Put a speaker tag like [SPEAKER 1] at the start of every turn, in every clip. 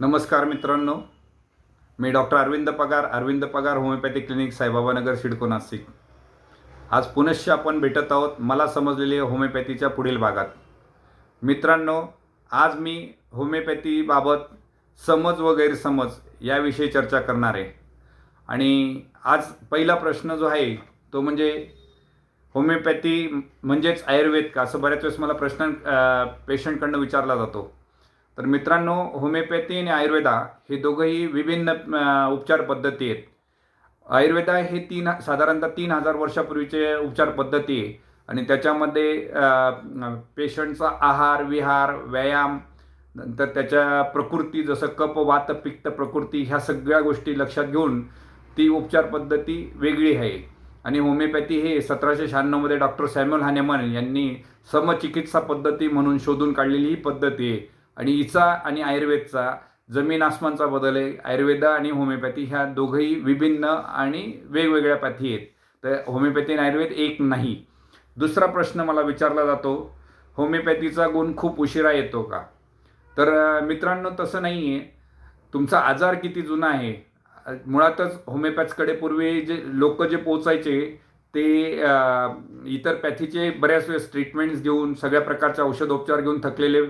[SPEAKER 1] नमस्कार मित्रांनो. मी doctor Arvind Pagar Arvind Pagar homeopathy clinic साईबाबानगर CIDCO Nashik. आज पुनश्च आपण भेटत आहोत मला समजलेली होमिओपॅथीच्या पुढील भागात. मित्रांनो आज मी होमिओपॅथीबाबत समज व गैरसमज याविषयी चर्चा करणार आहे. आणि आज पहिला प्रश्न जो आहे तो म्हणजे होमिओपॅथी म्हणजेच आयुर्वेद का? असं बऱ्याच वेळेस मला प्रश्न पेशंटकडनं विचारला जातो. तर मित्रांनो होमिओपॅथी आणि आयुर्वेदा हे दोघंही विभिन्न उपचार पद्धती आहेत. आयुर्वेदा हे तीन साधारणतः तीन हजार वर्षापूर्वीचे उपचार पद्धती आहे. आणि त्याच्यामध्ये पेशंटचा आहार विहार व्यायाम नंतर त्याच्या प्रकृती जसं कप वात पित्त प्रकृती ह्या सगळ्या गोष्टी लक्षात घेऊन ती उपचार पद्धती वेगळी आहे. आणि होमिओपॅथी हे सतराशे शहाण्णवमध्ये डॉक्टर सॅम्युअल हानेमन यांनी समचिकित्सा पद्धती म्हणून शोधून काढलेली ही पद्धती आहे. आणि हिचा आणि आयुर्वेदचा जमीन आसमानचा बदल आहे. आयुर्वेद आणि होमिओपॅथी ह्या दोघंही विभिन्न आणि वेगवेगळ्या पॅथी आहेत. तर होमिओपॅथी आणि आयुर्वेद एक नाही. दुसरा प्रश्न मला विचारला जातो होमिओपॅथीचा गुण खूप उशिरा येतो का? तर मित्रांनो तसं नाही आहे तुमचा आजार किती जुना आहे? मुळातच होमिओपॅथकडे पूर्वी जे लोक जे पोचायचे ते इतर पॅथीचे बऱ्याच वेळेस ट्रीटमेंट्स घेऊन सगळ्या प्रकारचे औषधोपचार घेऊन थकलेले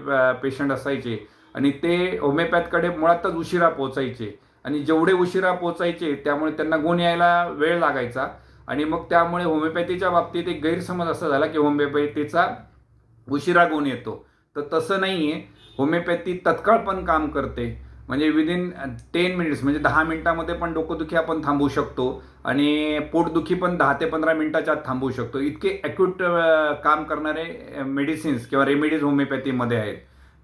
[SPEAKER 1] पेशंट असायचे. आणि ते होमिओपॅथकडे मुळातच उशिरा पोचायचे आणि जेवढे उशिरा पोचायचे त्यामुळे त्यांना गुण यायला वेळ लागायचा. आणि मग त्यामुळे होमिओपॅथीच्या बाबतीत एक गैरसमज असा झाला की होमिओपॅथीचा उशिरा गुण येतो. तर तसं नाही आहे होमिओपॅथी तत्काळ पण काम करते. म्हणजे विदिन टेन मिनिट्स म्हणजे दहा मिनिटामध्ये पण डोकंदुखी आपण थांबवू शकतो आणि पोटदुखी पण दहा ते पंधरा मिनिटाच्या आत थांबवू शकतो. इतके ॲक्यूट काम करणारे मेडिसिन्स किंवा रेमेडीज होमिओपॅथीमध्ये आहेत.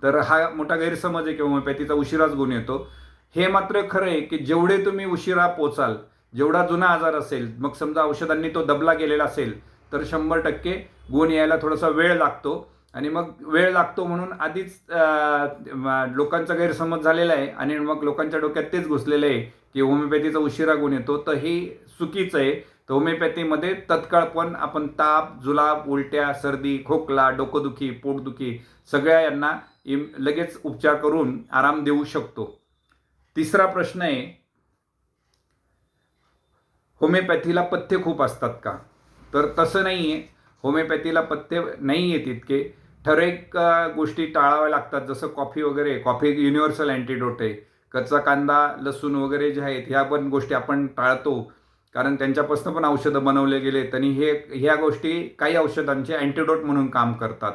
[SPEAKER 1] तर हा मोठा गैरसमज आहे की होमिओपॅथीचा उशिराच गुण येतो. हे मात्र खरं आहे की जेवढे तुम्ही उशिरा पोचाल जेवढा जुना आजार असेल मग समजा औषधांनी तो दबला गेलेला असेल तर शंभर टक्के गुण यायला थोडासा वेळ लागतो. आणि मग वेळ लागतो म्हणून आधीच लोकांचा गैरसमज झालेला आहे आणि मग लोकांच्या डोक्यात तेच घुसलेलं आहे की होमिओपॅथीचा उशिरा गुण येतो. तर हे चुकीचं आहे. तर होमिओपॅथीमध्ये तत्काळ पण आपण ताप जुलाब उलट्या सर्दी खोकला डोकंदुखी पोटदुखी सगळ्या यांना इम लगेच उपचार करून आराम देऊ शकतो. तिसरा प्रश्न आहे होमिओपॅथीला पथ्य खूप असतात का? तर तसं नाही आहे होमिओपॅथीला पथ्य नाही आहेत इतके. ठराविक गोष्टी टाळाव्या लागतात. जसं कॉफी वगैरे कॉफी युनिव्हर्सल अँटीडोट आहे. कच्चा कांदा लसूण वगैरे जे आहेत ह्या पण गोष्टी आपण टाळतो. कारण त्यांच्यापासून पण औषधं बनवले गेले आणि हे ह्या गोष्टी काही औषधांचे अँटीडोट म्हणून काम करतात.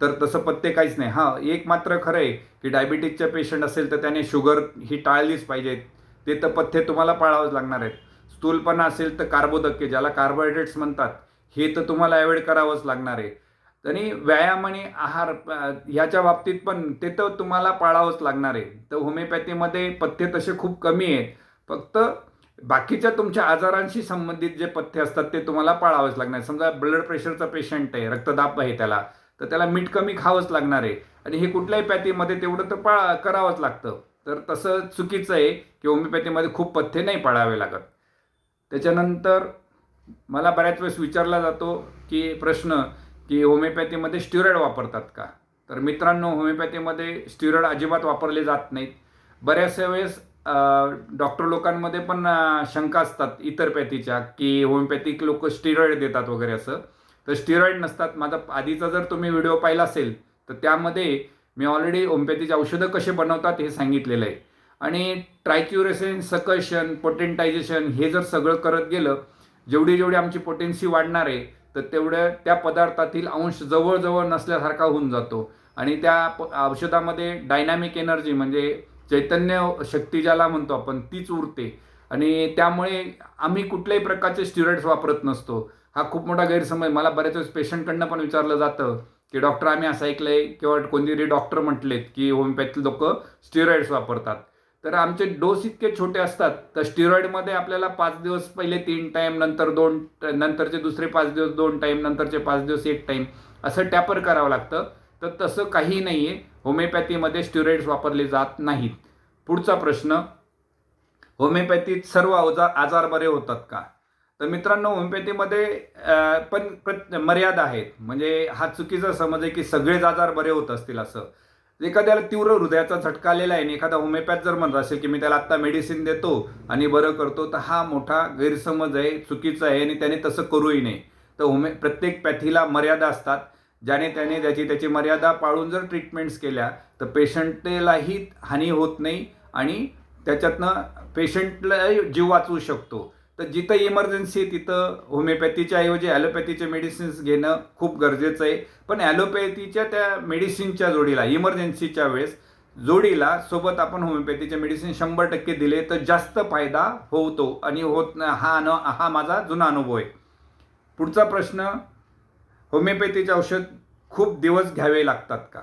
[SPEAKER 1] तर तसं पत्ते काहीच नाही. हां एक मात्र खरं आहे की डायबिटीजच्या पेशंट असेल तर त्याने शुगर ही टाळलीच पाहिजे ते तर पथ्य तुम्हाला पाळावंच लागणार आहेत. स्थूलपणा असेल तर कार्बोदके ज्याला कार्बोहायड्रेट्स म्हणतात हे तर तुम्हाला अवॉइड करावंच लागणार आहे. आणि व्यायाम आणि आहार ह्याच्या बाबतीत पण ते तर तुम्हाला पाळावंच लागणार आहे. तर होमिओपॅथीमध्ये पथ्य तसे खूप कमी आहेत. फक्त बाकीच्या तुमच्या आजारांशी संबंधित जे पथ्य असतात ते तुम्हाला पाळावंच लागणार आहे. समजा ब्लड प्रेशरचा पेशंट आहे रक्तदाब आहे त्याला तर त्याला मीठ कमी खावंच लागणार आहे. आणि हे कुठल्याही पॅथीमध्ये तेवढं तर पाळा करावंच लागतं. तर तसं चुकीचं आहे की होमिओपॅथीमध्ये खूप पथ्य नाही पाळावे लागत. त्याच्यानंतर मला बऱ्याच वेळेस विचारला जातो की प्रश्न की होमिओपॅथीमध्ये स्टिरॉइड वापरतात का? तर मित्रांनो होमिओपॅथीमध्ये स्टिरॉइड अजिबात वापरले जात नाहीत. बऱ्याचशा वेळेस डॉक्टर लोकांमध्ये पण शंका असतात इतर पॅथीच्या की होमिओपॅथिक लोक स्टिरॉइड देतात वगैरे असं. तर स्टिरॉइड नसतात. माझा आधीचा जर तुम्ही व्हिडिओ पाहिला असेल तर त्यामध्ये मी ऑलरेडी होमिओपॅथीची औषधं कसे बनवतात हे सांगितलेलं आहे. आणि ट्रायक्युरेशन सकशन पोटेंटायझेशन हे जर सगळं करत गेलं जेवढी जेवढी आमची पोटेन्सी वाढणार आहे तर तेवढ्या त्या पदार्थातील अंश जवळजवळ नसल्यासारखा होऊन जातो. आणि त्या प- औषधामध्ये डायनॅमिक एनर्जी म्हणजे चैतन्य शक्ती ज्याला म्हणतो आपण तीच उरते. आणि त्यामुळे आम्ही कुठल्याही प्रकारचे स्टिरॉइड्स वापरत नसतो. हा खूप मोठा गैरसमज मला बऱ्याच वेळेस पेशंटकडनं पण विचारलं जातं की डॉक्टर आम्ही असं ऐकलंय किंवा कोणतरी डॉक्टर म्हटलेत की होमिओपॅथी लोक स्टिरॉइड्स वापरतात. तर आमचे डोस इतके छोटे असतात तर स्टिरॉइडमध्ये आपल्याला पाच दिवस पहिले तीन टाईम नंतर दोन नंतरचे दुसरे पाच दिवस दोन टाईम नंतरचे पाच दिवस एक टाईम असं टॅपर करावं लागतं. तर तसं काही नाही आहे होमिओपॅथीमध्ये स्टिरॉइड्स वापरले जात नाहीत. पुढचा प्रश्न होमिओपॅथीत सर्व अवजार आजार बरे होतात का? तर मित्रांनो होमिओपॅथीमध्ये पण प्र- मर्यादा आहेत. म्हणजे हा चुकीचा समज आहे की सगळेच आजार बरे होत असतील असं. एखाद्याला तीव्र हृदयाचा झटका आलेला आहे आणि एखादा होमिओपॅथ जर म्हणत असेल की मी त्याला आत्ता मेडिसिन देतो आणि बरं करतो तर हा मोठा गैरसमज आहे चुकीचा आहे आणि त्याने तसं करूही नये. तर होमे प्रत्येक पॅथीला मर्यादा असतात. ज्याने त्याने त्याची त्याची मर्यादा पाळून जर ट्रीटमेंट्स केल्या तर पेशंटलाही हानी होत नाही आणि त्याच्यातनं पेशंटला जीव वाचवू शकतो. तर जिथं इमर्जन्सी आहे तिथं होमिओपॅथीच्या ऐवजी ॲलोपॅथीचे मेडिसिन्स घेणं खूप गरजेचं आहे. पण ॲलोपॅथीच्या त्या मेडिसिनच्या जोडीला इमर्जन्सीच्या वेळेस जोडीला सोबत आपण होमिओपॅथीचे मेडिसिन शंभर टक्के दिले तर जास्त फायदा होतो आणि होत हा अनु हा माझा जुना अनुभव आहे. पुढचा प्रश्न होमिओपॅथीचे औषध खूप दिवस घ्यावे लागतात का?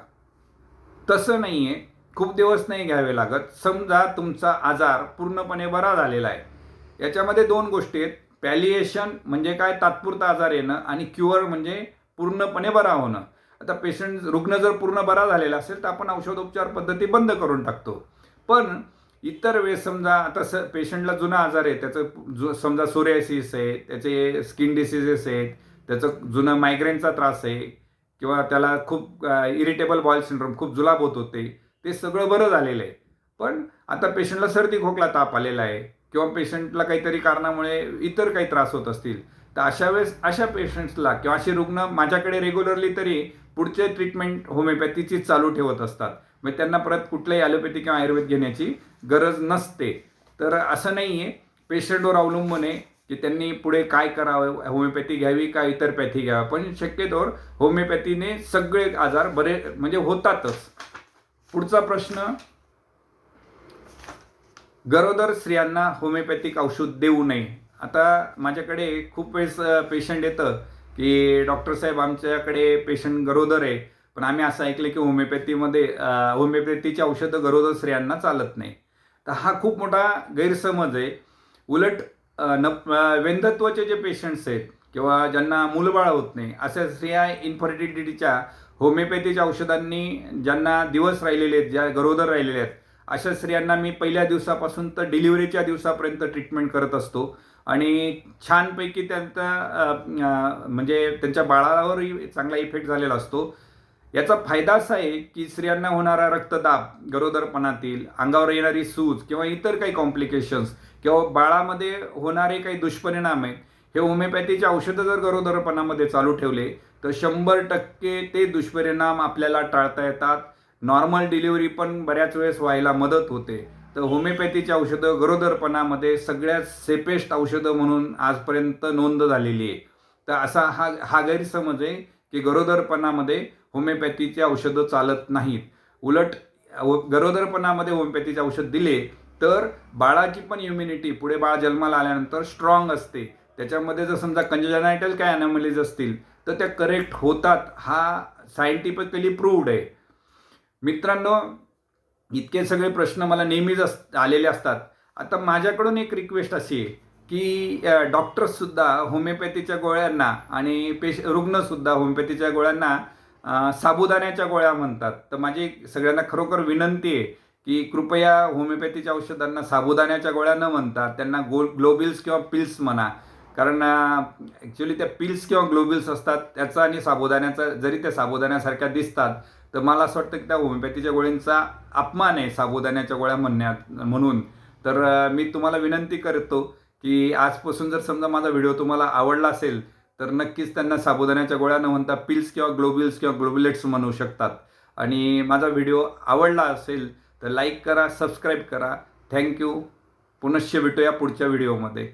[SPEAKER 1] तसं नाही आहे खूप दिवस नाही घ्यावे लागत. समजा तुमचा आजार पूर्णपणे बरा झालेला आहे. याच्यामध्ये दोन गोष्टी आहेत. पॅलिएशन म्हणजे काय? तात्पुरता आजार येणं आणि क्युअर म्हणजे पूर्णपणे बरा होणं. आता पेशंट रुग्ण जर पूर्ण बरा झालेला असेल तर आपण औषधोपचार पद्धती बंद करून टाकतो. पण इतर वेळेस समजा आता स पेशंटला जुना आजार आहे. त्याचं जु समजा सोरियासिस आहे त्याचे स्किन डिसिजेस आहेत त्याचं जुनं मायग्रेनचा त्रास आहे किंवा त्याला खूप इरिटेबल बॉईल सिंड्रोम खूप जुलाब होत होते. ते सगळं बरं झालेलं आहे. पण आता पेशंटला सर्दी खोकला ताप आलेला आहे. किंवा पेशंटला काहीतरी कारणामुळे इतर काही त्रास होत असतील तर अशा वेळेस अशा पेशंट्सला किंवा असे रुग्ण माझ्याकडे रेग्युलरली तरी पुढचे ट्रीटमेंट होमिओपॅथीचीच चालू ठेवत असतात. मग त्यांना परत कुठल्याही ॲलोपॅथी किंवा आयुर्वेद घेण्याची गरज नसते. तर असं नाही आहे पेशंटवर अवलंबून आहे की त्यांनी पुढे काय करावं होमिओपॅथी घ्यावी का इतर पॅथी घ्यावी. पण शक्यतोवर होमिओपॅथीने सगळे आजार बरे म्हणजे होतातच. पुढचा प्रश्न गरोदर स्त्रियांना होमिओपॅथिक औषध देऊ नये. आता माझ्याकडे खूप वेळेस पेशंट येतं की डॉक्टर साहेब आमच्याकडे पेशंट गरोदर आहे. पण आम्ही असं ऐकलं की होमिओपॅथीमध्ये होमिओपॅथीचे होमिओपॅथीची औषधं गरोदर स्त्रियांना चालत नाही. तर हा खूप मोठा गैरसमज आहे. उलट न अं, वेंधत्वाचे जे पेशंट्स आहेत किंवा ज्यांना मूलबाळ होत नाही अशा स्त्रिया इन्फर्टिलिटीच्या होमिओपॅथीच्या औषधांनी ज्यांना दिवस राहिलेले आहेत ज्या गरोदर राहिलेले आहेत अशा स्त्रियांना मी पहिल्या दिवसापासून तर डिलिव्हरीच्या दिवसापर्यंत ट्रीटमेंट करत असतो. आणि छानपैकी त्यांचा म्हणजे त्यांच्या बाळावरही चांगला इफेक्ट झालेला असतो. याचा फायदा असा आहे की स्त्रियांना होणारा रक्तदाब गरोदरपणातील अंगावर येणारी सूज किंवा इतर काही कॉम्प्लिकेशन्स किंवा बाळामध्ये होणारे काही दुष्परिणाम आहेत हे होमिओपॅथीचे औषधं जर गरोदरपणामध्ये चालू ठेवले तर शंभर टक्के ते दुष्परिणाम आपल्याला टाळता येतात. नॉर्मल डिलिव्हरी पण बऱ्याच वेळेस व्हायला मदत होते. तर होमिओपॅथीची औषधं गरोदरपणामध्ये सगळ्यात सेफेस्ट औषधं म्हणून आजपर्यंत नोंद झालेली आहे. तर असा हा हा गैरसमज आहे की गरोदरपणामध्ये होमिओपॅथीची औषधं चालत नाहीत. उलट गरोदरपणामध्ये होमिओपॅथीचे औषध दिले तर बाळाची पण इम्युनिटी पुढे बाळ जन्माला आल्यानंतर स्ट्रॉंग असते. त्याच्यामध्ये जर समजा कंजनायटल काय अनॅमलीज असतील तर त्या करेक्ट होतात. हा सायंटिफिकली प्रूव्ड आहे. मित्रांनो इतके सगळे प्रश्न मला नेहमीच अस आलेले असतात. आता माझ्याकडून एक रिक्वेस्ट अशी आहे की डॉक्टर्ससुद्धा होमिओपॅथीच्या गोळ्यांना आणि पेश रुग्णसुद्धा होमिओपॅथीच्या गोळ्यांना साबुदाण्याच्या गोळ्या म्हणतात. तर माझी सगळ्यांना खरोखर विनंती आहे की कृपया होमिओपॅथीच्या औषधांना साबुदाण्याच्या गोळ्या न म्हणतात त्यांना गो ग्लोबिल्स किंवा पिल्स म्हणा. कारण ॲक्च्युली त्या पिल्स किंवा ग्लोबिल्स असतात त्याचा आणि साबुदाण्याचा जरी त्या साबुदाण्यासारख्या दिसतात तर मला असं वाटतं की त्या होमिओपॅथीच्या गोळ्यांचा अपमान आहे साबुदाण्याच्या गोळ्या म्हणण्यात म्हणून. तर मी तुम्हाला विनंती करतो की आजपासून जर समजा माझा व्हिडिओ तुम्हाला आवडला असेल तर नक्कीच त्यांना साबुदाण्याच्या गोळ्या न म्हणता पिल्स किंवा ग्लोबिल्स किंवा ग्लोबुलेट्स म्हणू शकतात. आणि माझा व्हिडिओ आवडला असेल तर लाईक करा सबस्क्राईब करा. थँक्यू पुनश्च भेटूया पुढच्या व्हिडिओमध्ये.